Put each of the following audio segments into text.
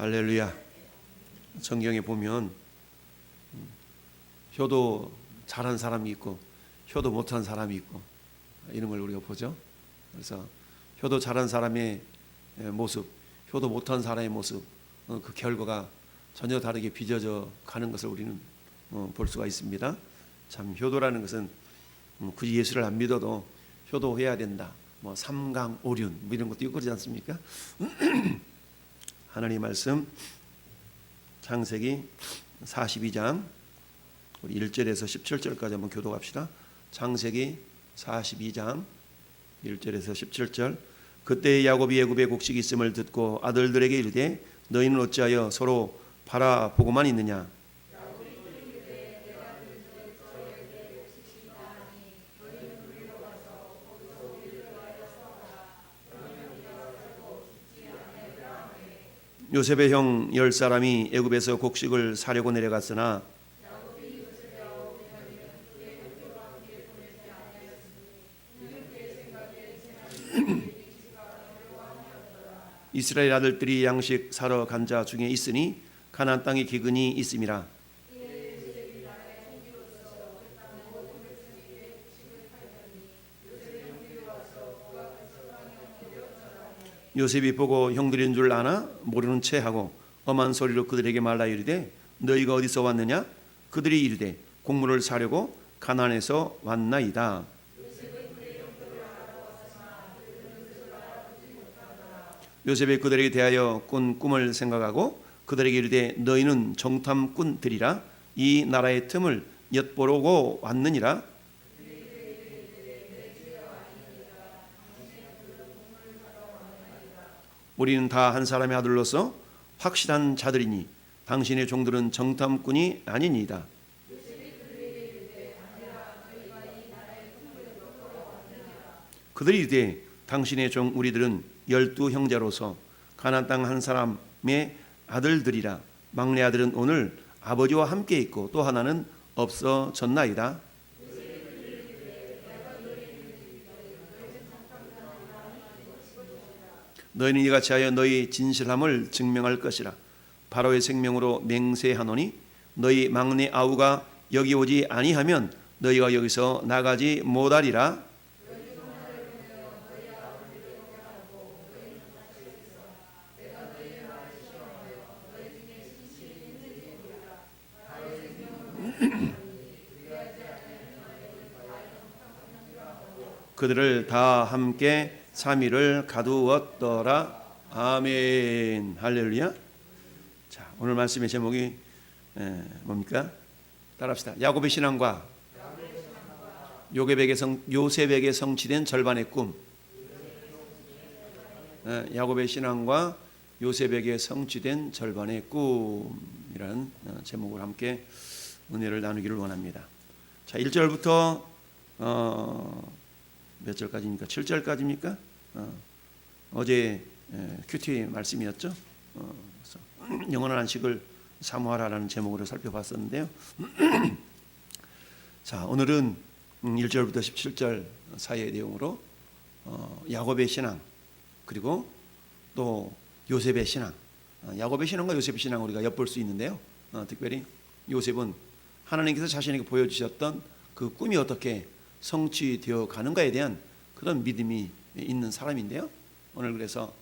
할렐루야. 성경에 보면 음, 효도 잘한 사람이 있고 효도 못한 사람이 있고 이런 걸 우리가 보죠. 그래서 효도 잘한 사람의 에, 모습, 효도 못한 사람의 모습, 어, 그 결과가 전혀 다르게 빚어져 가는 것을 우리는 어, 볼 수가 있습니다. 참 효도라는 것은 음, 굳이 예수를 안 믿어도 효도해야 된다. 뭐 삼강 오륜 뭐 이런 것도 있고 그러지 않습니까? 하나님 말씀 창세기 42장 우리 1절에서 17절까지 한번 교도합시다. 창세기 42장 1절에서 17절 그때 야곱이 애굽에 곡식이 있음을 듣고 아들들에게 이르되 너희는 어찌하여 서로 바라보고만 있느냐 요셉의 형 열 사람이 애굽에서 곡식을 사려고 내려갔으나 이스라엘 아들들이 양식 사러 간 자 중에 있으니 가나안 땅에 기근이 있음이라 요셉이 보고 형들인 줄 아나? 모르는 채 하고 엄한 소리로 그들에게 말라 이르되 너희가 어디서 왔느냐? 그들이 이르되 곡물을 사려고 가나안에서 왔나이다. 요셉이 그들에게 대하여 꾼 꿈을 생각하고 그들에게 이르되 너희는 정탐꾼들이라. 이 나라의 틈을 엿보려고 왔느니라 우리는 다 한 사람의 아들로서 확실한 자들이니 당신의 종들은 정탐꾼이 아니니이다. 그들이 이르되 당신의 종 우리들은 열두 형제로서 가나안 땅 한 사람의 아들들이라 막내 아들은 오늘 아버지와 함께 있고 또 하나는 없어졌나이다. 너희는 이같이 하여 너희 진실함을 증명할 것이라. 바로의 생명으로 맹세하노니 너희 막내 아우가 여기 오지 아니하면 너희가 여기서 나가지 못하리라. 그들을 다 함께 삼위를 가두었더라. 아멘. 할렐루야. 자, 오늘 말씀의 제목이 에, 뭡니까? 따라합시다. 야곱의 신앙과 요셉에게 성 요셉에게 성취된 절반의 꿈. 에, 야곱의 신앙과 요셉에게 성취된 절반의 꿈이라는 어, 제목을 함께 은혜를 나누기를 원합니다. 자, 1절부터 어, 몇 절까지입니까? 7절까지입니까? 어, 제 큐티 말씀이었죠. 어, 영원한 안식을 사모하라라는 제목으로 살펴봤었는데요. 자, 오늘은 1절부터 17절 사이의 내용으로 어, 야곱의 신앙 그리고 또 요셉의 신앙, 어, 야곱의 신앙과 요셉의 신앙 우리가 엿볼 수 있는데요. 어, 특별히 요셉은 하나님께서 자신에게 보여주셨던 그 꿈이 어떻게 성취되어 가는가에 대한 그런 믿음이 있는 사람인데요. 오늘 그래서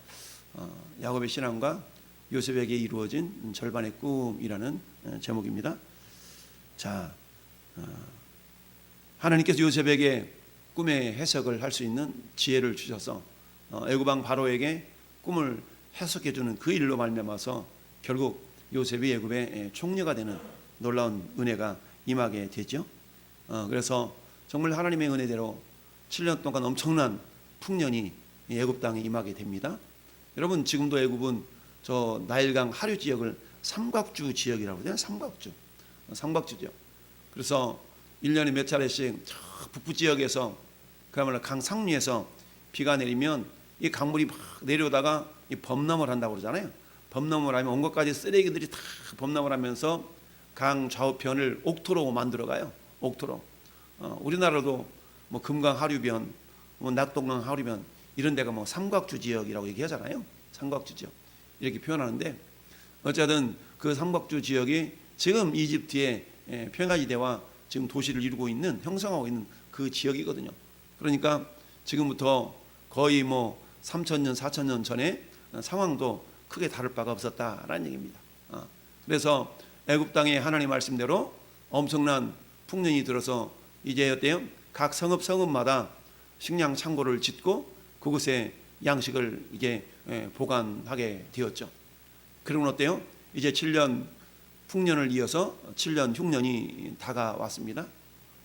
어, 야곱의 신앙과 요셉에게 이루어진 절반의 꿈이라는 어, 제목입니다. 자, 어, 하나님께서 요셉에게 꿈의 해석을 할 수 있는 지혜를 주셔서 애굽왕 바로에게 꿈을 해석해 주는 그 일로 말미암아서 결국 요셉이 애굽의 총리가 되는 놀라운 은혜가 임하게 되죠. 그래서 정말 하나님의 은혜대로 7년 동안 엄청난 풍년이 애굽 땅에 임하게 됩니다. 여러분 지금도 애굽은 저 나일강 하류 지역을 삼각주 지역이라고 해요. 삼각주. 삼각주죠. 그래서 1년에 몇 차례씩 북부 지역에서 그야말로 강 상류에서 비가 내리면 이 강물이 막 내려오다가 이 범람을 한다고 그러잖아요. 범람을 하면 온 것까지 쓰레기들이 다 범람을 하면서 강 좌우편을 옥토로 만들어 가요. 옥토로. 어, 우리나라도 뭐 금강 하류변, 뭐 낙동강 하류변 이런 데가 뭐 삼각주 지역이라고 얘기하잖아요. 삼각주 지역 이렇게 표현하는데 어쨌든 그 삼각주 지역이 지금 이집트의 예, 평화지대와 지금 도시를 이루고 있는 형성하고 있는 그 지역이거든요. 그러니까 지금부터 거의 뭐 3천 년, 4천 년 전에 상황도 크게 다를 바가 없었다라는 얘기입니다. 어, 그래서 애굽 땅에 하나님 말씀대로 엄청난 풍년이 들어서 이제 어때요? 각 성읍 성읍마다 식량 창고를 짓고 그곳에 양식을 이게 예, 보관하게 되었죠. 그러면 어때요? 이제 7년 풍년을 이어서 7년 흉년이 다가왔습니다.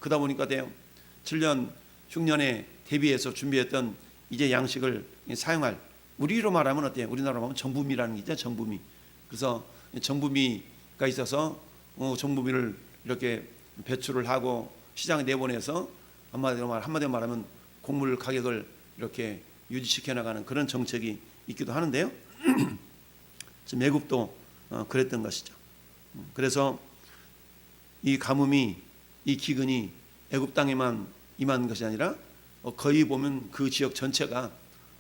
그러다 보니까 돼요. 7년 흉년에 대비해서 준비했던 이제 양식을 사용할 우리로 말하면 어때요? 우리나라로 말하면 정부미라는 게 있죠. 정부미. 그래서 정부미가 있어서 어, 정부미를 이렇게 배출을 하고 시장에 내보내서 한마디로 말 한마디로 말하면 곡물 가격을 이렇게 유지시켜 나가는 그런 정책이 있기도 하는데요. 지금 애굽도 어, 그랬던 것이죠. 음, 그래서 이 가뭄이 이 기근이 애굽 땅에만 임한 것이 아니라 어, 거의 보면 그 지역 전체가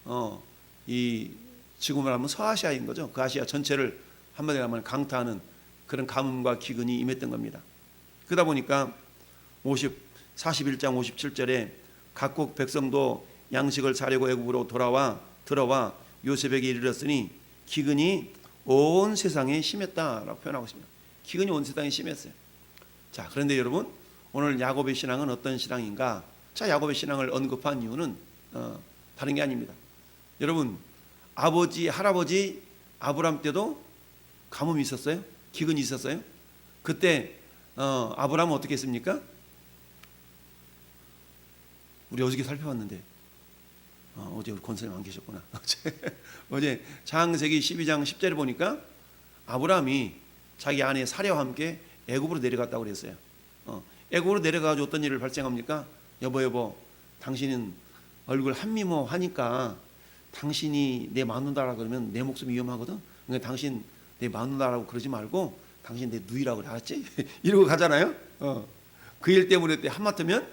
어, 이 지금을 하면 서아시아인 거죠. 그 아시아 전체를 한마디로 하면 강타하는 그런 가뭄과 기근이 임했던 겁니다. 그러다 보니까 50 41장 57절에 각국 백성도 양식을 사려고 애굽으로 돌아와 들어와 요셉에게 이르렀으니 기근이 온 세상에 심했다라고 표현하고 있습니다. 기근이 온 세상에 심했어요. 자, 그런데 여러분 오늘 야곱의 신앙은 어떤 신앙인가? 자, 야곱의 신앙을 언급한 이유는 어, 다른 게 아닙니다. 여러분 아버지 할아버지 아브람 때도 가뭄이 있었어요? 기근이 있었어요? 그때 어, 아브람은 어떻게 했습니까? 우리 어저께 살펴봤는데 어, 어제 우리 권사님 안 계셨구나. 어제, 어제 창세기 12장 10절에 보니까 아브라함이 자기 아내 사례와 함께 애굽으로 내려갔다고 그랬어요. 어, 애굽으로 내려가지고 어떤 일을 발생합니까? 여보 여보, 당신은 얼굴 한미모 하니까 당신이 내 마누라라 그러면 내 목숨 위험하거든. 그러니까 당신 내 마누라라고 그러지 말고 당신 내 누이라고 그래, 알았지? 이러고 가잖아요. 어. 그 일 때문에 때 한마터면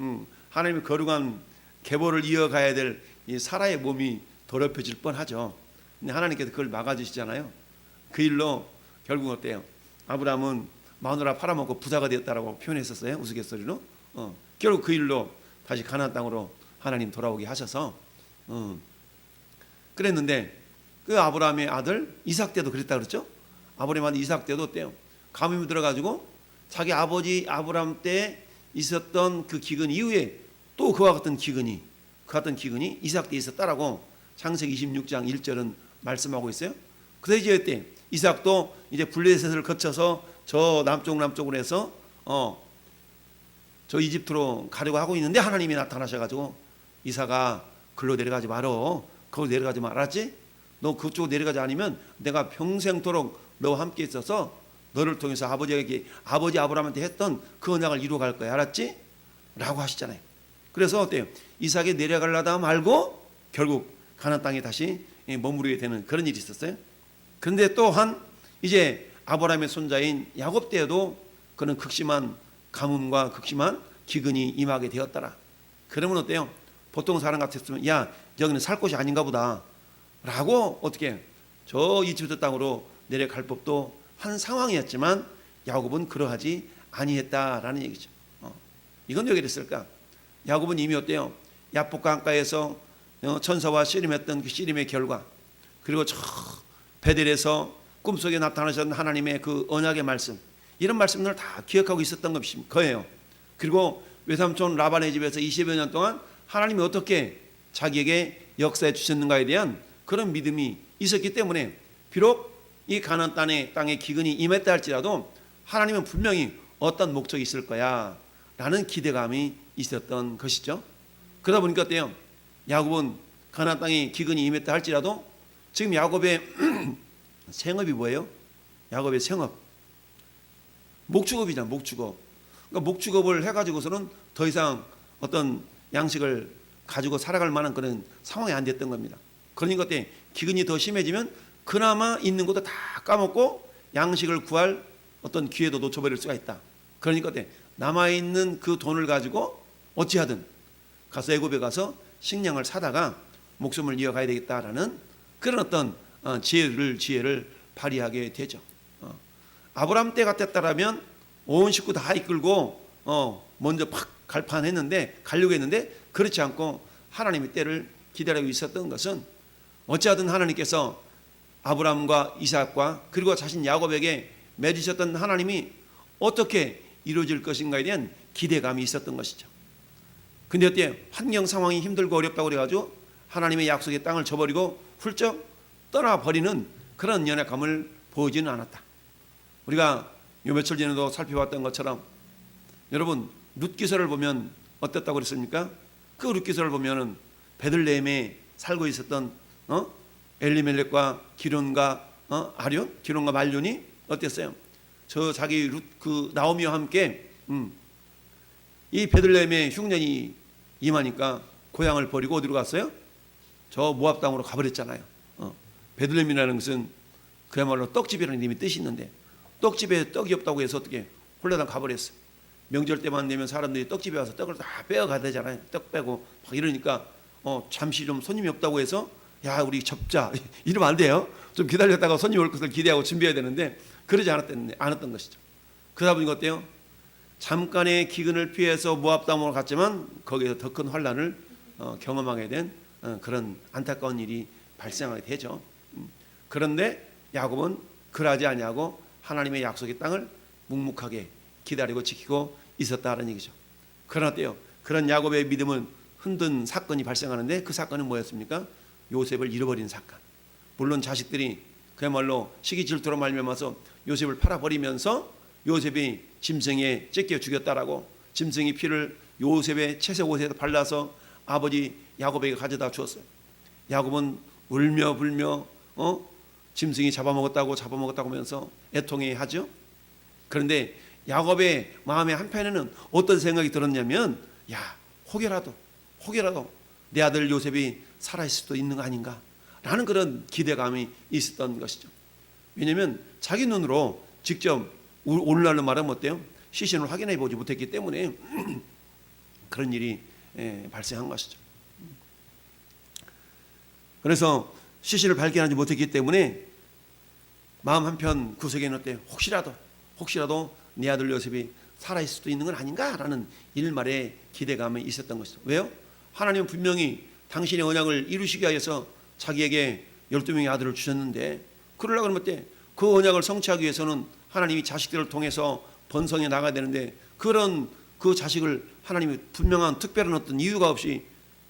음, 하나님의 거룩한 계보를 이어가야 될 이 사라의 몸이 더럽혀질 뻔하죠. 근데 하나님께서 그걸 막아주시잖아요. 그 일로 결국 어때요? 아브라함은 마누라 팔아먹고 부자가 되었다라고 표현했었어요. 우스갯소리로. 어. 결국 그 일로 다시 가나안 땅으로 하나님 돌아오게 하셔서 어. 그랬는데 그 아브라함의 아들 이삭 때도 그랬다 그랬죠? 아브라함 아들 이삭 때도 어때요? 가뭄이 들어가지고 자기 아버지 아브라함 때 있었던 그 기근 이후에 또 그와 같은 기근이 그 같은 기근이 이삭 때 있었다라고 창세기 26장 1절은 말씀하고 있어요. 이제 때 이삭도 이제 블레셋을 거쳐서 저 남쪽 남쪽으로 해서 어 저 이집트로 가려고 하고 있는데 하나님이 나타나셔가지고 이삭아 글로 내려가지 말어 거기 내려가지 말았지? 너 그쪽 내려가지 않으면 내가 평생토록 너와 함께 있어서 너를 통해서 아버지에게 아버지 아브라함한테 했던 그 언약을 이루어 갈 거야. 알았지? 라고 하시잖아요 그래서 어때요? 이삭이 내려가려다 말고 결국 가나안 땅에 다시 머무르게 되는 그런 일이 있었어요 그런데 또한 이제 아브라함의 손자인 야곱 때에도 그는 극심한 가뭄과 극심한 기근이 임하게 되었더라 그러면 어때요? 보통 사람 같았으면 야 여기는 살 곳이 아닌가 보다 라고 어떻게 저 이집트 땅으로 내려갈 법도 한 상황이었지만 야곱은 그러하지 아니했다라는 얘기죠. 어. 이건 왜 그랬을까? 야곱은 이미 어때요? 야복 강가에서 어, 천사와 씨름했던 그 씨름의 결과 그리고 저 베델에서 꿈속에 나타나셨던 하나님의 그 언약의 말씀 이런 말씀들을 다 기억하고 있었던 것이 거예요. 그리고 외삼촌 라반의 집에서 20여 년 동안 하나님이 어떻게 자기에게 역사해 주셨는가에 대한 그런 믿음이 있었기 때문에 비록 이 가나안 땅에 땅에 기근이 임했다 할지라도 하나님은 분명히 어떤 목적이 있을 거야 라는 기대감이 있었던 것이죠. 그러다 보니까 어때요? 야곱은 가나안 땅에 기근이 임했다 할지라도 지금 야곱의 생업이 뭐예요? 야곱의 생업 목축업이잖아 목축업. 그러니까 목축업을 해가지고서는 더 이상 어떤 양식을 가지고 살아갈 만한 그런 상황이 안 됐던 겁니다. 그러니까 때 기근이 더 심해지면 그나마 있는 것도 다 까먹고 양식을 구할 어떤 기회도 놓쳐버릴 수가 있다. 그러니까 때 남아 있는 그 돈을 가지고 어찌하든 가서 애굽에 가서 식량을 사다가 목숨을 이어가야 되겠다라는 그런 어떤 어, 지혜를 지혜를 발휘하게 되죠. 어. 아브라함 때 같았다라면 온 식구 다 이끌고 어, 먼저 팍 갈판했는데 가려고 했는데 그렇지 않고 하나님의 때를 기다리고 있었던 것은 어찌하든 하나님께서 아브라함과 이삭과 그리고 자신 야곱에게 맺으셨던 하나님이 어떻게 이루어질 것인가에 대한 기대감이 있었던 것이죠. 근데 어때 환경 상황이 힘들고 어렵다고 그래가지고 하나님의 약속의 땅을 저버리고 훌쩍 떠나버리는 그런 연약함을 보이지는 않았다. 우리가 요 며칠 전에도 살펴봤던 것처럼 여러분 룻기서를 보면 어땠다고 그랬습니까? 그 룻기서를 보면은 베들레헴에 살고 있었던 어? 엘리멜렉과 기론과 어? 아련, 기론과 말륜이 어땠어요? 저 자기 룻, 그 나오미와 함께 음, 이 베들레헴에 흉년이 임하니까 고향을 버리고 어디로 갔어요? 저 모압 땅으로 가버렸잖아요. 어. 베들레헴이라는 것은 그야말로 떡집이라는 이름이 뜻이 있는데 떡집에 떡이 없다고 해서 어떻게 홀라당 가버렸어. 명절 때만 되면 사람들이 떡집에 와서 떡을 다 빼어가야 되잖아요. 떡 빼고 막 이러니까 어, 잠시 좀 손님이 없다고 해서 야 우리 접자 이러면 안 돼요. 좀 기다렸다가 손님 올 것을 기대하고 준비해야 되는데 그러지 않았던 않았던 것이죠. 그러다 보니까 어때요? 잠깐의 기근을 피해서 모압 땅으로 갔지만 거기서 더 큰 환란을 어, 경험하게 된 어, 그런 안타까운 일이 발생하게 되죠. 음. 그런데 야곱은 그러지 아니하고 하나님의 약속의 땅을 묵묵하게 기다리고 지키고 있었다는 얘기죠. 그러나 때요. 그런 야곱의 믿음은 흔든 사건이 발생하는데 그 사건은 뭐였습니까? 요셉을 잃어버린 사건. 물론 자식들이 그야말로 시기 질투로 말미암아서 요셉을 팔아버리면서 요셉이 짐승에 찢겨 죽였다라고 짐승이 피를 요셉의 채색 옷에 발라서 아버지 야곱에게 가져다 주었어요. 야곱은 울며 불며 어 짐승이 잡아먹었다고 잡아먹었다고 하면서 애통해 하죠. 그런데 야곱의 마음의 한편에는 어떤 생각이 들었냐면 야 혹여라도 혹여라도 내 아들 요셉이 살아있을 수도 있는 거 아닌가 라는 그런 기대감이 있었던 것이죠. 왜냐하면 자기 눈으로 직접 오늘날로 말하면 어때요? 시신을 확인해 보지 못했기 때문에 그런 일이 예, 발생한 것이죠. 그래서 시신을 발견하지 못했기 때문에 마음 한편 구석에는 어때요? 혹시라도 혹시라도 내 아들 요셉이 살아있을 수도 있는 건 아닌가라는 일말의 기대감이 있었던 것이죠. 왜요? 하나님은 분명히 당신의 언약을 이루시기 위해서 자기에게 12명의 아들을 주셨는데 그러려고 하면 어때? 그 언약을 성취하기 위해서는 하나님이 자식들을 통해서 번성해 나가야 되는데 그런 그 자식을 하나님이 분명한 특별한 어떤 이유가 없이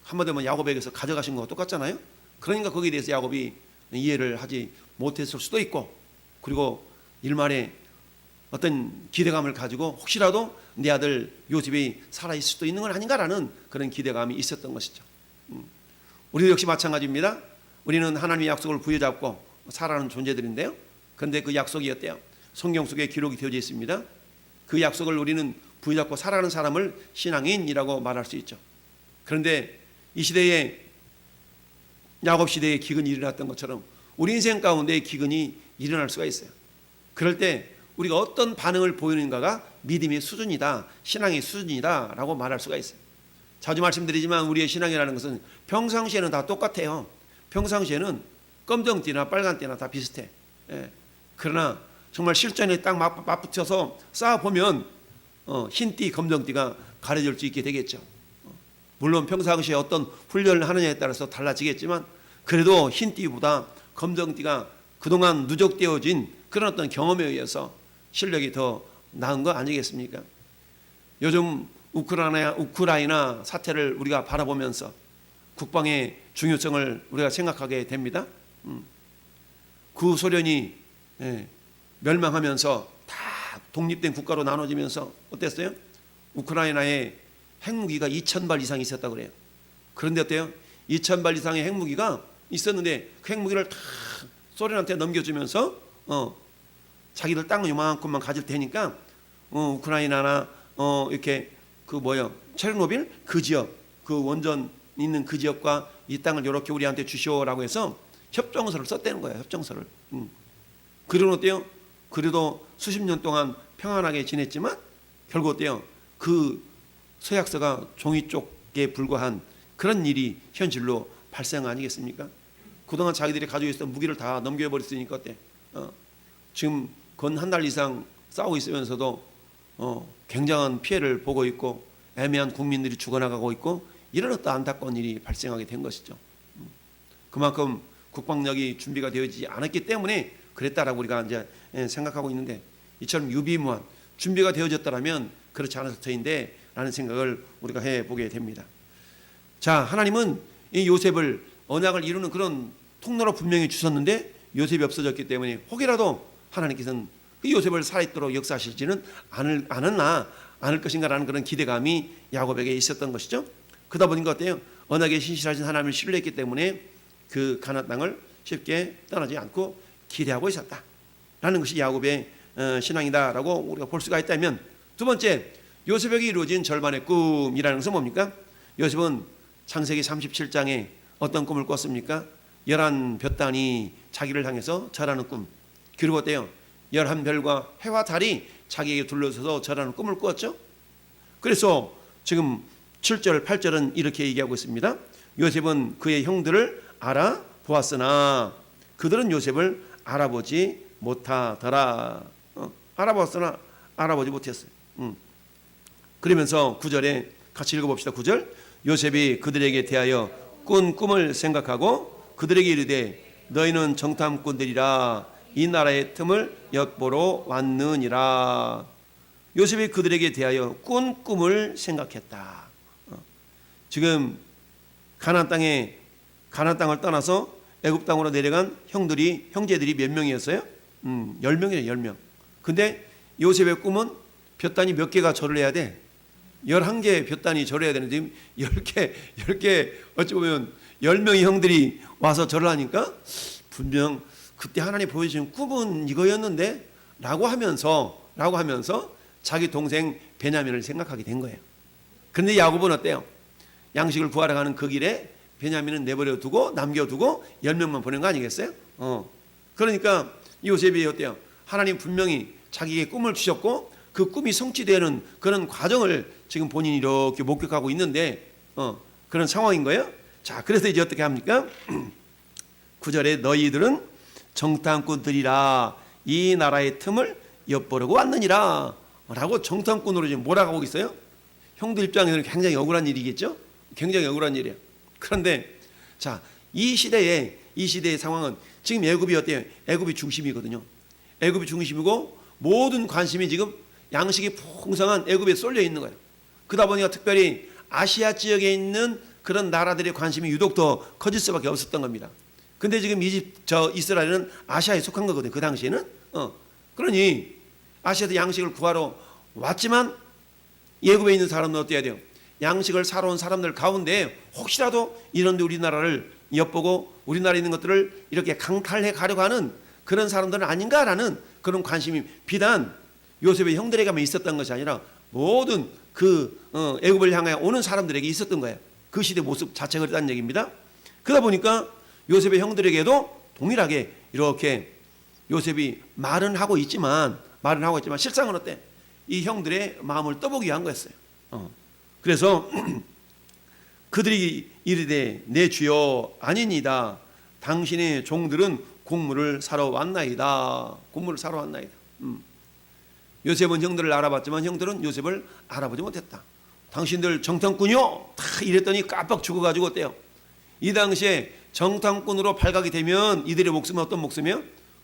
한마디로 야곱에게서 가져가신 거와 똑같잖아요. 그러니까 거기에 대해서 야곱이 이해를 하지 못했을 수도 있고 그리고 일말에 어떤 기대감을 가지고 혹시라도 내 아들 요셉이 살아있을 수도 있는 건 아닌가라는 그런 기대감이 있었던 것이죠. 음. 우리도 역시 마찬가지입니다. 우리는 하나님의 약속을 부여잡고 살아가는 존재들인데요. 그런데 그 약속이 어때요? 성경 속에 기록이 되어져 있습니다. 그 약속을 우리는 부여잡고 살아가는 사람을 신앙인이라고 말할 수 있죠. 그런데 이 시대에 야곱 시대에 기근이 일어났던 것처럼 우리 인생 가운데 기근이 일어날 수가 있어요. 그럴 때 우리가 어떤 반응을 보이는가가 믿음의 수준이다, 신앙의 수준이다라고 말할 수가 있어요. 자주 말씀드리지만 우리의 신앙이라는 것은 평상시에는 다 똑같아요. 평상시에는 검정 띠나 빨간 띠나 다 비슷해. 예. 그러나 정말 실전에 딱 맞, 맞붙여서 쌓아 보면 어, 흰띠, 검정띠가 가려질 수 있게 되겠죠. 어, 물론 평상시에 어떤 훈련을 하느냐에 따라서 달라지겠지만 그래도 흰띠보다 검정띠가 그동안 누적되어진 그런 어떤 경험에 의해서 실력이 더 나은 거 아니겠습니까? 요즘 우크라이나 우크라이나 사태를 우리가 바라보면서 국방의 중요성을 우리가 생각하게 됩니다. 음. 구 소련이 예, 멸망하면서 다 독립된 국가로 나눠지면서 어땠어요? 우크라이나에 핵무기가 2천 발 이상 있었다 그래요. 그런데 어때요? 2천 발 이상의 핵무기가 있었는데 그 핵무기를 다 소련한테 넘겨주면서 어, 자기들 땅 요만큼만 가질 테니까 어, 우크라이나나 어, 이렇게 그 뭐요 체르노빌 그 지역 그 원전 있는 그 지역과 이 땅을 이렇게 우리한테 주시오라고 해서 협정서를 썼다는 거예요 협정서를. 음. 그리고 어때요? 그래도 수십 년 동안 평안하게 지냈지만 결국 어때요? 그 서약서가 종이 쪽에 불과한 그런 일이 현실로 발생 아니겠습니까? 그동안 자기들이 가지고 있었던 무기를 다 넘겨버렸으니까 어때? 어, 지금 건 한 달 이상 싸우고 있으면서도 어, 굉장한 피해를 보고 있고 애매한 국민들이 죽어나가고 있고 이런 어떤 안타까운 일이 발생하게 된 것이죠. 음. 그만큼 국방력이 준비가 되어지지 않았기 때문에 그랬다라고 우리가 이제 예, 생각하고 있는데 이처럼 유비무한 준비가 되어졌다라면 그렇지 않았을 터인데 라는 생각을 우리가 해 보게 됩니다. 자, 하나님은 이 요셉을 언약을 이루는 그런 통로로 분명히 주셨는데 요셉이 없어졌기 때문에 혹이라도 하나님께서는 그 요셉을 살아있도록 역사하실지는 않을, 않았나 않을 것인가라는 그런 기대감이 야곱에게 있었던 것이죠. 그러다 보니까 어때요? 언약에 신실하신 하나님을 신뢰했기 때문에 그 가나안 땅을 쉽게 떠나지 않고 기대하고 있었다 라는 것이 야곱의 어, 신앙이다라고 우리가 볼 수가 있다면 두 번째 요셉에게 이루어진 절반의 꿈이라는 것은 뭡니까? 요셉은 창세기 37장에 어떤 꿈을 꿨습니까? 열한 볕단이 자기를 향해서 절하는 꿈. 그리고 어때요? 열한 별과 해와 달이 자기에게 둘러서서 절하는 꿈을 꾸었죠. 그래서 지금 7절, 8절은 이렇게 얘기하고 있습니다. 요셉은 그의 형들을 알아 보았으나 그들은 요셉을 알아보지 못하더라. 어, 알아보았으나 알아보지 못했어요. 음. 그러면서 9절에 같이 읽어봅시다. 9절 요셉이 그들에게 대하여 꾼 꿈을 생각하고 그들에게 이르되 너희는 정탐꾼들이라 이 나라의 틈을 엿보러 왔느니라 요셉이 그들에게 대하여 꾼 꿈을 생각했다 어. 지금 가나안 땅에 가나안 땅을 떠나서 애굽 땅으로 내려간 형들이 형제들이 몇 명이었어요? 음, 10명이에요 10명 근데 요셉의 꿈은 볕단이 몇 개가 절을 해야 돼 11개의 볕단이 절해야 되는데 지금 10개, 10개 어찌 보면 10명의 형들이 와서 절을 하니까 분명 그때 하나님 보여주신 꿈은 이거였는데 라고 하면서 라고 하면서 자기 동생 베냐민을 생각하게 된 거예요. 그런데 야곱은 어때요? 양식을 구하러 가는 그 길에 베냐민은 내버려 두고 남겨두고 10명만 보낸 거 아니겠어요? 어. 그러니까 요셉이 어때요? 하나님 분명히 자기에게 꿈을 주셨고 그 꿈이 성취되는 그런 과정을 지금 본인이 이렇게 목격하고 있는데 어, 그런 상황인 거예요. 자, 그래서 이제 어떻게 합니까? 구절에 너희들은 정탐꾼들이라 이 나라의 틈을 엿보려고 왔느니라 라고 정탐꾼으로 지금 몰아가고 있어요. 형들 입장에서는 굉장히 억울한 일이겠죠? 굉장히 억울한 일이에요. 그런데 자, 이 시대에 이 시대의 상황은 지금 애굽이 어때요? 애굽이 중심이거든요. 애굽이 중심이고 모든 관심이 지금 양식이 풍성한 애굽에 쏠려 있는 거예요. 그러다 보니까 특별히 아시아 지역에 있는 그런 나라들의 관심이 유독 더 커질 수밖에 없었던 겁니다. 근데 지금 이집 저 이스라엘은 아시아에 속한 거거든요. 그 당시에는 어. 그러니 아시아에서 양식을 구하러 왔지만 예굽에 있는 사람은 어때야 돼요? 양식을 사러 온 사람들 가운데 혹시라도 이런 데 우리나라를 엿보고 우리나라에 있는 것들을 이렇게 강탈해 가려고 하는 그런 사람들은 아닌가라는 그런 관심이 비단 요셉의 형들에게만 있었던 것이 아니라 모든 그 어, 애굽을 향해 오는 사람들에게 있었던 거예요. 그 시대 모습 자체가 그랬다는 얘기입니다. 그러다 보니까 요셉의 형들에게도 동일하게 이렇게 요셉이 말은 하고 있지만 말은 하고 있지만 실상은 어때? 이 형들의 마음을 떠보기 위한 거였어요. 어. 그래서 그들이 이르되 내 주여 아니니다. 당신의 종들은 곡물을 사러 왔나이다. 곡물을 사러 왔나이다. 음. 요셉은 형들을 알아봤지만 형들은 요셉을 알아보지 못했다. 당신들 정탐꾼이요? 다 이랬더니 깜빡 죽어가지고 어때요? 이 당시에 정탐꾼으로 발각이 되면 이들의 목숨은 어떤 목숨이요?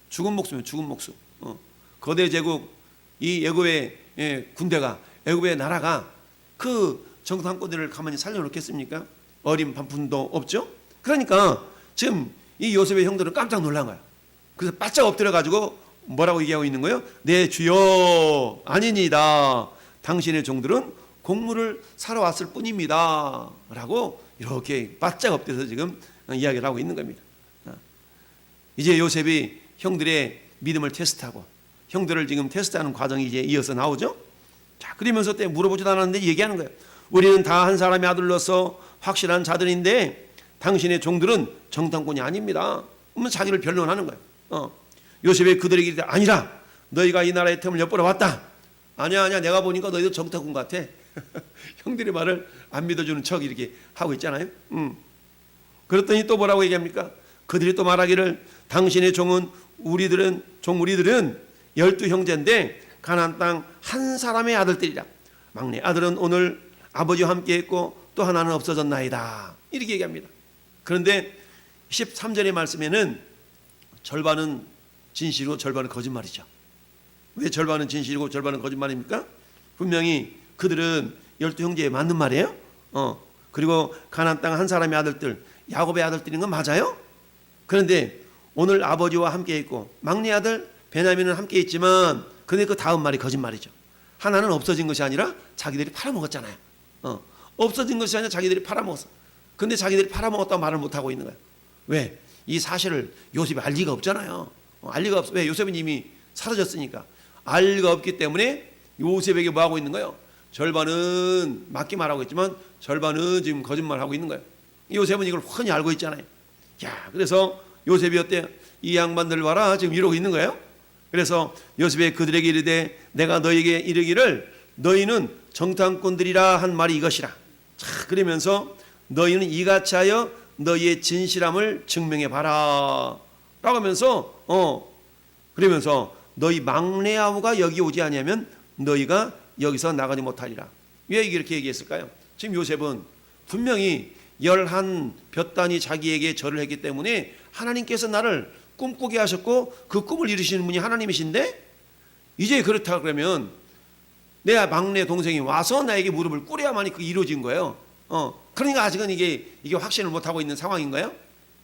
죽은 목숨이요. 죽은 목숨. 어. 거대 제국 이 애굽의 예, 군대가 애굽의 나라가 그 정탐꾼들을 가만히 살려놓겠습니까? 어린 반푼도 없죠. 그러니까 지금 이 요셉의 형들은 깜짝 놀란 거야. 그래서 바짝 엎드려 가지고 뭐라고 얘기하고 있는 거예요? 내 주여 아니니다. 당신의 종들은 곡물을 사러 왔을 뿐입니다. 라고 이렇게 바짝 엎드려서 지금 이야기를 하고 있는 겁니다. 이제 요셉이 형들의 믿음을 테스트하고 형들을 지금 테스트하는 과정이 이제 이어서 나오죠. 자, 그러면서 때 물어보지도 않았는데 얘기하는 거예요. 우리는 다 한 사람의 아들로서 확실한 자들인데 당신의 종들은 정탐꾼이 아닙니다. 그러면 자기를 변론하는 거예요. 어. 요셉이 그들에게 이르되 아니라 너희가 이 나라의 틈을 엿보러 왔다. 아니야 아니야 내가 보니까 너희도 정탐꾼 같아. 형들의 말을 안 믿어주는 척 이렇게 하고 있잖아요. 음. 그랬더니 또 뭐라고 얘기합니까? 그들이 또 말하기를 당신의 종은 우리들은 종 우리들은 열두 형제인데 가나안 땅 한 사람의 아들들이라. 막내 아들은 오늘 아버지와 함께 있고 또 하나는 없어졌나이다. 이렇게 얘기합니다. 그런데 13절의 말씀에는 절반은 진실이고 절반은 거짓말이죠. 왜 절반은 진실이고 절반은 거짓말입니까? 분명히 그들은 열두 형제에 맞는 말이에요. 어. 그리고 가나안 땅 한 사람의 아들들, 야곱의 아들들인 건 맞아요. 그런데 오늘 아버지와 함께 있고 막내 아들 베냐민은 함께 있지만 근데 그 다음 말이 거짓말이죠. 하나는 없어진 것이 아니라 자기들이 팔아먹었잖아요. 어. 없어진 것이 아니라 자기들이 팔아먹었어. 근데 자기들이 팔아먹었다고 말을 못하고 있는 거야. 왜? 이 사실을 요셉이 알 리가 없잖아요. 어, 알 리가 없어. 왜? 요셉은 이미 사라졌으니까. 알 리가 없기 때문에 요셉에게 뭐 하고 있는 거예요? 절반은 맞게 말하고 있지만 절반은 지금 거짓말하고 있는 거예요. 요셉은 이걸 훤히 알고 있잖아요. 야, 그래서 요셉이 어때? 이 양반들 봐라. 지금 이러고 있는 거예요. 그래서 요셉이 그들에게 이르되 내가 너에게 이르기를 너희는 정탐꾼들이라 한 말이 이것이라. 자, 그러면서 너희는 이같이 하여 너희의 진실함을 증명해 봐라. 라고 하면서 어 그러면서 너희 막내 아우가 여기 오지 아니하면 너희가 여기서 나가지 못하리라. 왜 이렇게 얘기했을까요? 지금 요셉은 분명히 열한 볕단이 자기에게 절을 했기 때문에 하나님께서 나를 꿈꾸게 하셨고 그 꿈을 이루시는 분이 하나님이신데 이제 그렇다 그러면 내 막내 동생이 와서 나에게 무릎을 꿇어야만이 그 이루어진 거예요. 어, 그러니까 아직은 이게 이게 확신을 못 하고 있는 상황인 거예요.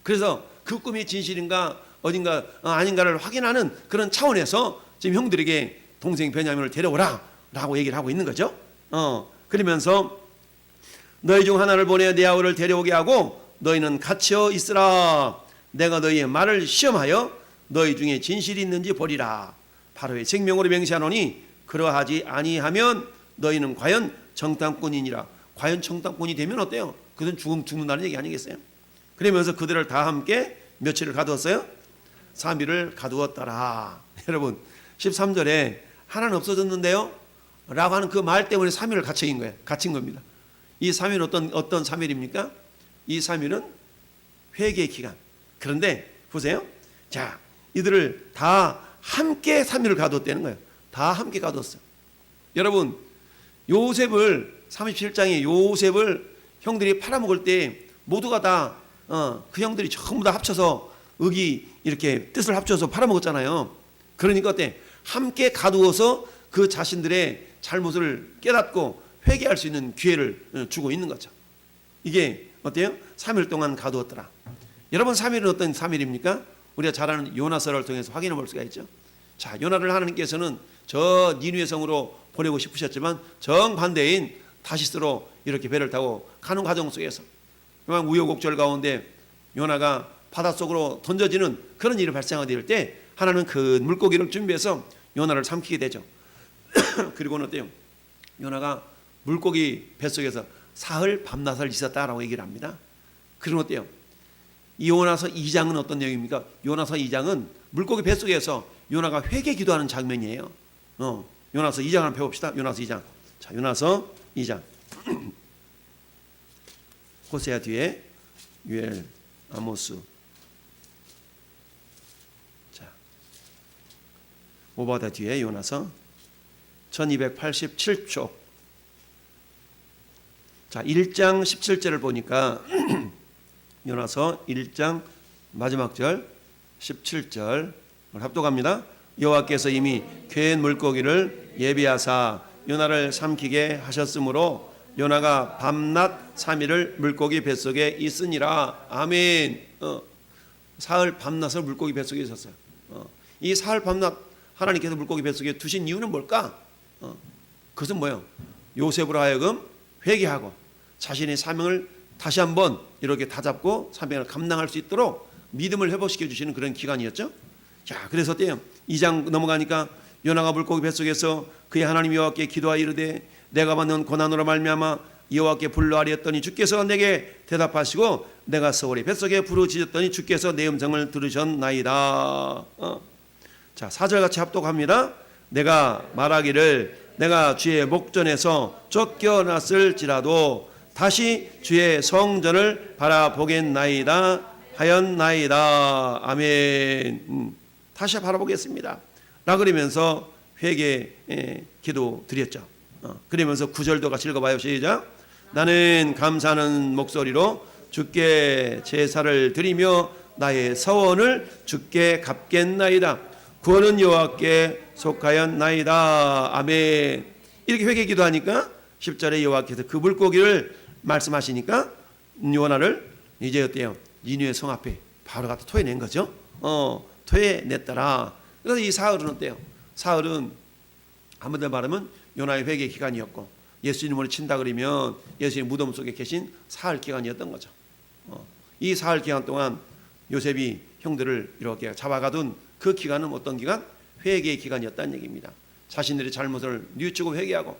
그래서 그 꿈이 진실인가 어딘가 어, 아닌가를 확인하는 그런 차원에서 지금 형들에게 동생 베냐민을 데려오라라고 얘기를 하고 있는 거죠. 어, 그러면서 너희 중 하나를 보내 내 아우를 데려오게 하고 너희는 갇혀 있으라. 내가 너희의 말을 시험하여 너희 중에 진실이 있는지 보리라. 바로의 생명으로 맹세하노니 그러하지 아니하면 너희는 과연 정탐꾼이니라. 과연 정탐꾼이 되면 어때요? 그들은 죽음 죽는다는 얘기 아니겠어요? 그러면서 그들을 다 함께 며칠을 가두었어요? 3일을 가두었더라. 여러분 13절에 하나는 없어졌는데요. 라고 하는 그 말 때문에 3일을 갇힌 거예요. 갇힌 겁니다. 이 3일 어떤 어떤 3일입니까? 이 3일은 회개 기간. 그런데 보세요. 자, 이들을 다 함께 3일을 가뒀다는 거예요. 다 함께 가뒀어요. 여러분, 요셉을 37장에 요셉을 형들이 팔아먹을 때 모두가 다 어, 그 형들이 전부 다 합쳐서 의기 이렇게 뜻을 합쳐서 팔아먹었잖아요. 그러니까 어때? 함께 가두어서 그 자신들의 잘못을 깨닫고 회개할 수 있는 기회를 어, 주고 있는 거죠. 이게 어때요? 3일 동안 가두었더라. 여러분 3일은 어떤 3일입니까? 우리가 잘 아는 요나서를 통해서 확인해 볼 수가 있죠. 자, 요나를 하나님께서는 저 니누의 성으로 보내고 싶으셨지만 정반대인 다시스로 이렇게 배를 타고 가는 과정 속에서 그만 우여곡절 가운데 요나가 바닷속으로 던져지는 그런 일이 발생하게 될 때 하나는 그 물고기를 준비해서 요나를 삼키게 되죠. 그리고는 어때요? 요나가 물고기 뱃속에서 사흘 밤낮을 있었다라고 얘기를 합니다. 그럼 어때요? 이 요나서 2장은 어떤 내용입니까? 요나서 2장은 물고기 뱃속에서 요나가 회개 기도하는 장면이에요. 어, 요나서 2장 한번 배웁시다. 요나서 2장. 자, 요나서 2장. 호세아 뒤에 유엘, 아모스. 자, 오바다 뒤에 요나서 1287쪽. 자, 1장 17절을 보니까 요나서 1장 마지막 절 17절 합독합니다. 여호와께서 이미 괴한 물고기를 예비하사 요나를 삼키게 하셨으므로 요나가 밤낮 3일을 물고기 뱃속에 있으니라. 아멘. 어, 사흘 밤낮을 물고기 뱃속에 있었어요. 어, 이 사흘 밤낮 하나님께서 물고기 뱃속에 두신 이유는 뭘까? 어, 그것은 뭐예요? 요셉으로 하여금 회개하고 자신의 사명을 다시 한번 이렇게 다잡고 사명을 감당할 수 있도록 믿음을 회복시켜 주시는 그런 기간이었죠. 자, 그래서 때요. 2장 넘어가니까 요나가 물고기 뱃속에서 그의 하나님 여호와께 기도하여 이르되 내가 받는 고난으로 말미암아 여호와께 불러하리었더니 주께서 내게 대답하시고 내가 서울의 뱃속에 부르짖었더니 주께서 내 음성을 들으셨나이다. 어. 자, 사절 같이 합독합니다. 내가 말하기를 내가 주의 목전에서 쫓겨났을지라도 다시 주의 성전을 바라보겠나이다 하였나이다. 아멘. 음, 다시 바라보겠습니다. 라 그러면서 회개 에, 기도 드렸죠. 어, 그러면서 구절도 같이 읽어봐요. 시작. 나는 감사하는 목소리로 주께 제사를 드리며 나의 서원을 주께 갚겠나이다. 구원은 여호와께 속하였나이다. 아멘. 이렇게 회개 기도하니까 10절에 여호와께서 그 물고기를 말씀하시니까 요나를 이제 어때요? 니누의 성 앞에 바로 갖다 토해낸 거죠. 어, 토해냈더라. 그래서 이 사흘은 어때요? 사흘은 한번더 말하면 요나의 회개 기간이었고 예수님을 친다 그러면 예수의 무덤 속에 계신 사흘 기간이었던 거죠. 어, 이 사흘 기간 동안 요셉이 형들을 이렇게 잡아가둔 그 기간은 어떤 기간? 회개의 기간이었다는 얘기입니다. 자신들의 잘못을 뉘우치고 회개하고 야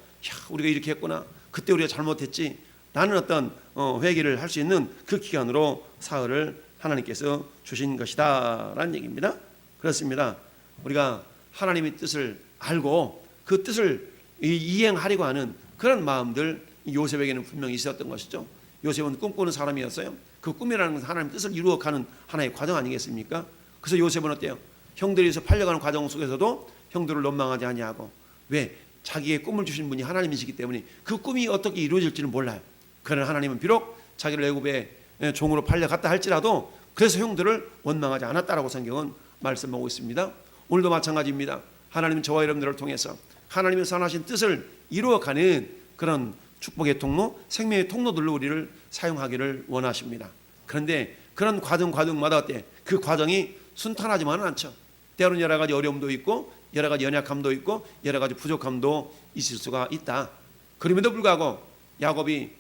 우리가 이렇게 했구나 그때 우리가 잘못했지 라는 어떤 어, 회개를 할 수 있는 그 기간으로 사흘을 하나님께서 주신 것이다라는 얘기입니다. 그렇습니다. 우리가 하나님의 뜻을 알고 그 뜻을 이- 이행하려고 하는 그런 마음들 요셉에게는 분명히 있었던 것이죠. 요셉은 꿈꾸는 사람이었어요. 그 꿈이라는 것은 하나님 뜻을 이루어가는 하나의 과정 아니겠습니까? 그래서 요셉은 어때요? 형들이서 팔려가는 과정 속에서도 형들을 원망하지 아니하고 왜 자기의 꿈을 주신 분이 하나님이시기 때문에 그 꿈이 어떻게 이루어질지는 몰라요. 그러나 하나님은 비록 자기를 애굽의 종으로 팔려갔다 할지라도 그래서 형들을 원망하지 않았다라고 성경은 말씀하고 있습니다. 오늘도 마찬가지입니다. 하나님은 저와 여러분들을 통해서 하나님의 선하신 뜻을 이루어가는 그런 축복의 통로, 생명의 통로들로 우리를 사용하기를 원하십니다. 그런데 그런 과정 과정마다 어때? 그 과정이 순탄하지만은 않죠. 때로는 여러 가지 어려움도 있고 여러 가지 연약함도 있고 여러 가지 부족함도 있을 수가 있다. 그럼에도 불구하고 야곱이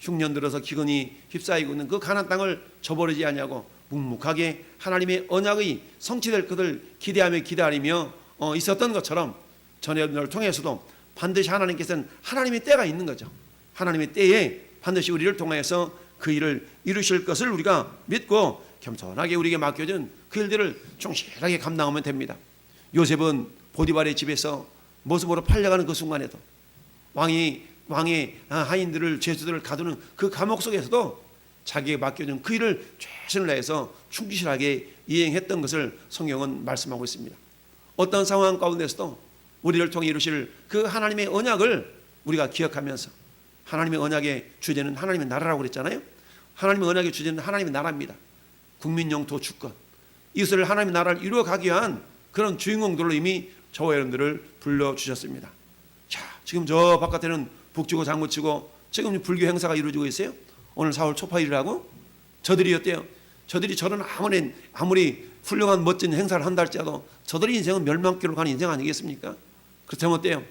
흉년 들어서 기근이 휩싸이고 있는 그 가나안 땅을 저버리지 않냐고 묵묵하게 하나님의 언약의 성취될 것을 기대하며 기다리며 어, 있었던 것처럼 전여들을 통해서도 반드시 하나님께서는 하나님의 때가 있는 거죠. 하나님의 때에 반드시 우리를 통해서 그 일을 이루실 것을 우리가 믿고 겸손하게 우리에게 맡겨준 그 일들을 충실하게 감당하면 됩니다. 요셉은 보디발의 집에서 모습으로 팔려가는 그 순간에도 왕이 왕의 아, 하인들을 죄수들을 가두는 그 감옥 속에서도 자기에게 맡겨준 그 일을 최선을 다해서 충실하게 이행했던 것을 성경은 말씀하고 있습니다. 어떤 상황 가운데서도 우리를 통해 이루실 그 하나님의 언약을 우리가 기억하면서 하나님의 언약의 주제는 하나님의 나라라고 그랬잖아요. 하나님의 언약의 주제는 하나님의 나라입니다. 국민 영토 주권 이것을 하나님의 나라를 이루어 가기 위한 그런 주인공들로 이미 저와 여러분들을 불러 주셨습니다. 자, 지금 저 바깥에는 북치고 장구치고 지금 불교 행사가 이루어지고 있어요. 오늘 4월 초파일이라고 저들이 어때요? 저들이 저런 아무리 아무리 훌륭한 멋진 행사를 한다 할지라도 저들의 인생은 멸망길로 가는 인생 아니겠습니까? 그렇다면 어때요?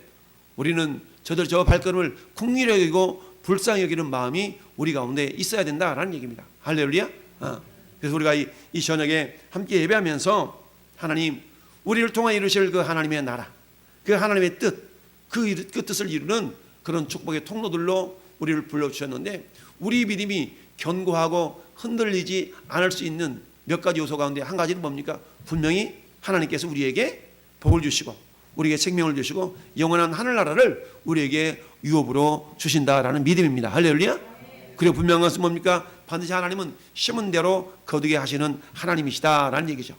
우리는 저들 저 발걸음을 국리를 여기고 불쌍히 여기는 마음이 우리 가운데 있어야 된다라는 얘기입니다. 할렐루야. 아, 그래서 우리가 이, 이 저녁에 함께 예배하면서 하나님 우리를 통해 이루실 그 하나님의 나라, 그 하나님의 뜻, 그, 일- 그 뜻을 이루는 그런 축복의 통로들로 우리를 불러 주셨는데 우리 믿음이 견고하고 흔들리지 않을 수 있는 몇 가지 요소 가운데 한 가지는 뭡니까? 분명히 하나님께서 우리에게 복을 주시고 우리에게 생명을 주시고 영원한 하늘나라를 우리에게 유업으로 주신다라는 믿음입니다. 할렐루야. 그리고 분명한 것은 뭡니까? 반드시 하나님은 심은 대로 거두게 하시는 하나님이시다라는 얘기죠.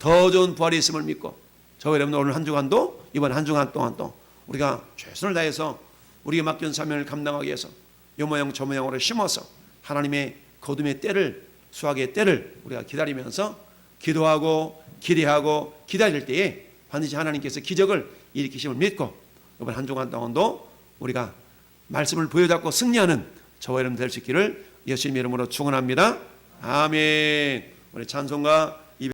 더 좋은 부활이 있음을 믿고 저 여러분 오늘 한 주간도 이번 한 주간 동안 또 우리가 최선을 다해서 우리에게 맡긴 사명을 감당하기 위해서 요 모양 저 모양으로 심어서 하나님의 거둠의 때를 수확의 때를 우리가 기다리면서 기도하고 기대하고 기다릴 때에 반드시 하나님께서 기적을 일으키심을 믿고 이번 한 주간 동안도 우리가 말씀을 보여잡고 승리하는 저와 여러분 될 수 있기를 예수님 이름으로 축원합니다. 아멘. 우리 찬송가